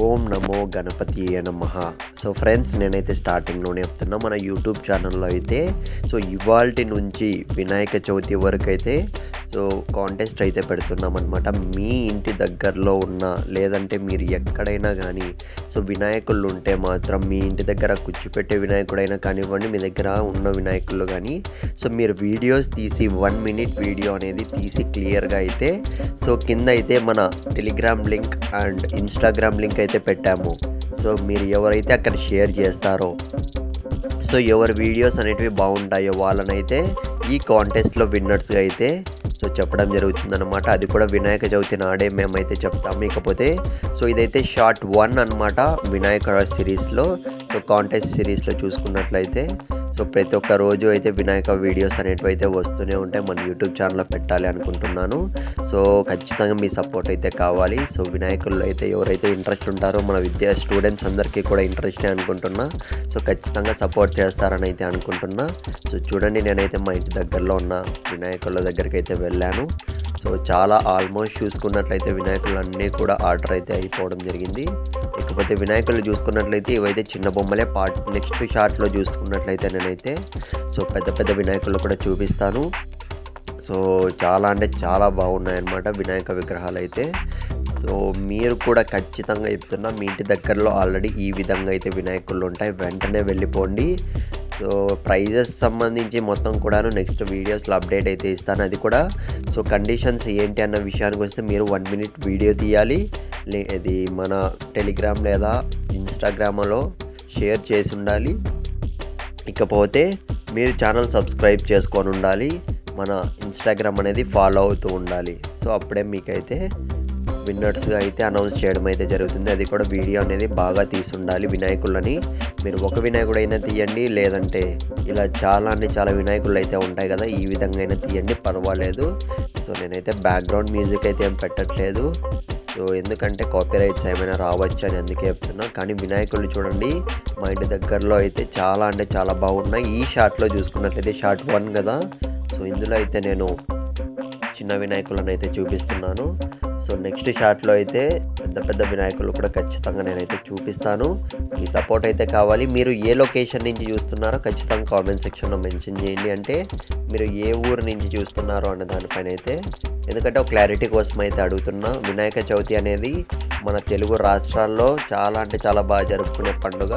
ఓం నమో గణపతి నమ. So friends నేనైతే స్టార్టింగ్లోనే చెప్తున్నా మన యూట్యూబ్ ఛానల్లో అయితే సో ఇవాల్టి నుంచి వినాయక చవితి వరకు అయితే సో కాంటెస్ట్ అయితే పెడుతున్నాం అనమాట మీ ఇంటి దగ్గరలో ఉన్న లేదంటే మీరు ఎక్కడైనా కానీ సో వినాయకుళ్ళు ఉంటే మాత్రం మీ ఇంటి దగ్గర కూర్చోపెట్టే వినాయకుడైనా కానివ్వండి మీ దగ్గర ఉన్న వినాయకులు కానీ సో మీరు వీడియోస్ తీసి వన్ మినిట్ వీడియో అనేది తీసి క్లియర్గా అయితే సో కింద అయితే మన Telegram link and Instagram link అయితే పెట్టాము. సో మీరు ఎవరైతే అక్కడ షేర్ చేస్తారో సో ఎవరి వీడియోస్ అనేటివి బాగుంటాయో వాళ్ళనైతే ఈ కాంటెస్ట్లో విన్నర్స్గా అయితే సో చెప్పడం జరుగుతుందన్నమాట. అది కూడా వినాయక చవితి నాడే మేమైతే చెప్తాము ఇకపోతే సో ఇదైతే షార్ట్ వన్ అనమాట వినాయక సిరీస్లో సో కాంటెస్ట్ సిరీస్లో చూసుకున్నట్లయితే సో ప్రతి ఒక్క రోజు అయితే వినాయక వీడియోస్ అనేటివి అయితే వస్తూనే ఉంటాయి. మన యూట్యూబ్ ఛానల్లో పెట్టాలి అనుకుంటున్నాను. సో ఖచ్చితంగా మీ సపోర్ట్ అయితే కావాలి. సో వినాయకుల్లో అయితే ఎవరైతే ఇంట్రెస్ట్ ఉంటారో మన విద్యా స్టూడెంట్స్ అందరికీ కూడా ఇంట్రెస్టే అనుకుంటున్నా. సో ఖచ్చితంగా సపోర్ట్ చేస్తారని అయితే అనుకుంటున్నా. సో చూడండి నేనైతే మా ఇంటి దగ్గరలో ఉన్న వినాయకుల దగ్గరికి అయితే వెళ్ళాను. సో చాలా ఆల్మోస్ట్ చూసుకున్నట్లయితే వినాయకులు అన్నీ కూడా ఆర్డర్ అయితే అయిపోవడం జరిగింది. ఇకపోతే వినాయకులు చూసుకున్నట్లయితే ఇవైతే చిన్న బొమ్మలే పార్ట్ నెక్స్ట్ షార్ట్లో చూసుకున్నట్లయితే నేనైతే సో పెద్ద పెద్ద వినాయకులు కూడా చూపిస్తాను. సో చాలా అంటే చాలా బాగున్నాయి అన్నమాట వినాయక విగ్రహాలు అయితే సో మీరు కూడా ఖచ్చితంగా చెప్తున్నా మీ ఇంటి దగ్గరలో ఆల్రెడీ ఈ విధంగా అయితే వినాయకులు ఉంటాయి. వెంటనే వెళ్ళిపోండి. సో ప్రైజెస్ సంబంధించి మొత్తం కూడాను నెక్స్ట్ వీడియోస్లో అప్డేట్ అయితే ఇస్తాను అది కూడా. సో కండిషన్స్ ఏంటి అన్న విషయానికి వస్తే మీరు వన్ మినిట్ వీడియో తీయాలి. ఇది మన టెలిగ్రామ్ లేదా ఇన్స్టాగ్రామ్లో షేర్ చేసి ఉండాలి. ఇకపోతే మీరు ఛానల్ సబ్స్క్రైబ్ చేసుకొని ఉండాలి. మన ఇన్స్టాగ్రామ్ అనేది ఫాలో అవుతూ ఉండాలి. సో అప్పుడే మీకైతే విన్నర్స్గా అయితే అనౌన్స్ చేయడం అయితే జరుగుతుంది. అది కూడా వీడియో అనేది బాగా తీసి ఉండాలి వినాయకులని. మీరు ఒక వినాయకుడైనా తీయండి లేదంటే ఇలా చాలా అంటే చాలా వినాయకులు అయితే ఉంటాయి కదా ఈ విధంగా అయినా తీయండి పర్వాలేదు. సో నేనైతే బ్యాక్గ్రౌండ్ మ్యూజిక్ అయితే ఏం పెట్టట్లేదు. సో ఎందుకంటే కాపీరైట్స్ ఏమైనా రావచ్చు అని అందుకే చెప్తున్నా. కానీ వినాయకులు చూడండి మా ఇంటి దగ్గరలో అయితే చాలా అంటే చాలా బాగున్నాయి. ఈ షార్ట్లో చూసుకున్నట్లయితే షార్ట్ వన్ కదా. సో ఇందులో అయితే నేను చిన్న వినాయకులను అయితే చూపిస్తున్నాను. సో నెక్స్ట్ షాట్లో అయితే పెద్ద పెద్ద వినాయకులు కూడా ఖచ్చితంగా నేనైతే చూపిస్తాను. మీ సపోర్ట్ అయితే కావాలి. మీరు ఏ లొకేషన్ నుంచి చూస్తున్నారో ఖచ్చితంగా కామెంట్ సెక్షన్లో మెన్షన్ చేయండి. అంటే మీరు ఏ ఊరు నుంచి చూస్తున్నారో అనే దానిపైన అయితే ఎందుకంటే ఒక క్లారిటీ కోసం అయితే అడుగుతున్నా. వినాయక చవితి అనేది మన తెలుగు రాష్ట్రాల్లో చాలా అంటే చాలా బాగా జరుపుకునే పండుగ.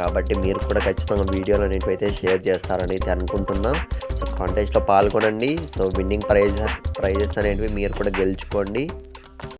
కాబట్టి మీరు కూడా ఖచ్చితంగా వీడియోలు అనేటివి అయితే షేర్ చేస్తారని అయితే అనుకుంటున్నా. సో కాంటెస్ట్లో పాల్గొనండి. సో విన్నింగ్ ప్రైజెస్ ప్రైజెస్ అనేటివి మీరు కూడా గెలుచుకోండి.